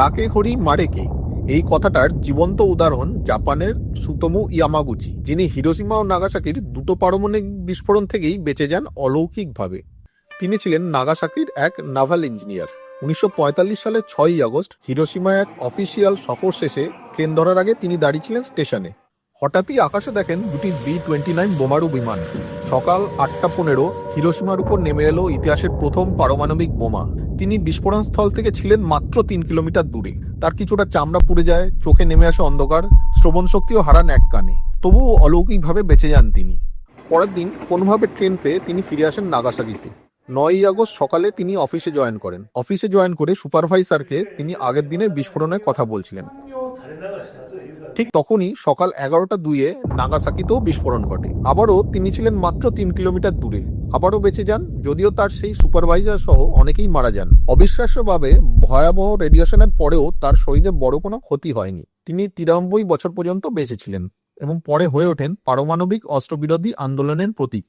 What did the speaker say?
রাকে হরি মারে কে? এই কথাটার জীবন্ত উদাহরণ জাপানের সুতমু ইয়ামাগুচি, যিনি হিরোসীমা ও নাগাসাকির দুটো পারমাণবিক বিস্ফোরণ থেকেই বেঁচে যান অলৌকিকভাবে। তিনি ছিলেন নাগাসাকির এক নাভাল ইঞ্জিনিয়ার উনিশশো পঁয়তাল্লিশ সালে ছয়ই আগস্ট হিরোসীমায় এক অফিসিয়াল সফর শেষে ট্রেন ধরার আগে তিনি দাঁড়িয়েছিলেন স্টেশনে। হঠাৎই আকাশে দেখেন দুটি বি টোয়েন্টি নাইন বোমারু বিমান। সকাল আটটা পনেরো হিরোসীমার উপর নেমে এলো ইতিহাসের প্রথম পারমাণবিক বোমা। তিনি বিস্ফোরণস্থল থেকে ছিলেন মাত্র তিন কিলোমিটার দূরে। তার কিছুটা চামড়া পুড়ে যায়, চোখে নেমে আসে অন্ধকার, শ্রবণ শক্তিও হারান এক কানে। তবুও অলৌকিকভাবে বেঁচে যান তিনি। পরের দিন কোনোভাবে ট্রেন পেয়ে তিনি ফিরে আসেন নাগাসাকিতে। নয়ই আগস্ট সকালে তিনি অফিসে জয়েন করেন। অফিসে জয়েন করে সুপারভাইজারকে তিনি আগের দিনের বিস্ফোরণের কথা বলছিলেন। ঠিক তখনই সকাল এগারোটা দুইয়ে নাগাসাকিতেও বিস্ফোরণ ঘটে। আবারও তিনি ছিলেন মাত্র তিন কিলোমিটার দূরে। আবারও বেঁচে যান, যদিও তার সেই সুপারভাইজার সহ অনেকেই মারা যান। অবিশ্বাস্যভাবে ভয়াবহ রেডিয়েশনের পরেও তার শরীরে বড় কোনো ক্ষতি হয়নি। তিনি তিরানব্বই বছর পর্যন্ত বেঁচেছিলেন এবং পরে হয়ে ওঠেন পারমাণবিক অস্ত্রবিরোধী আন্দোলনের প্রতীক।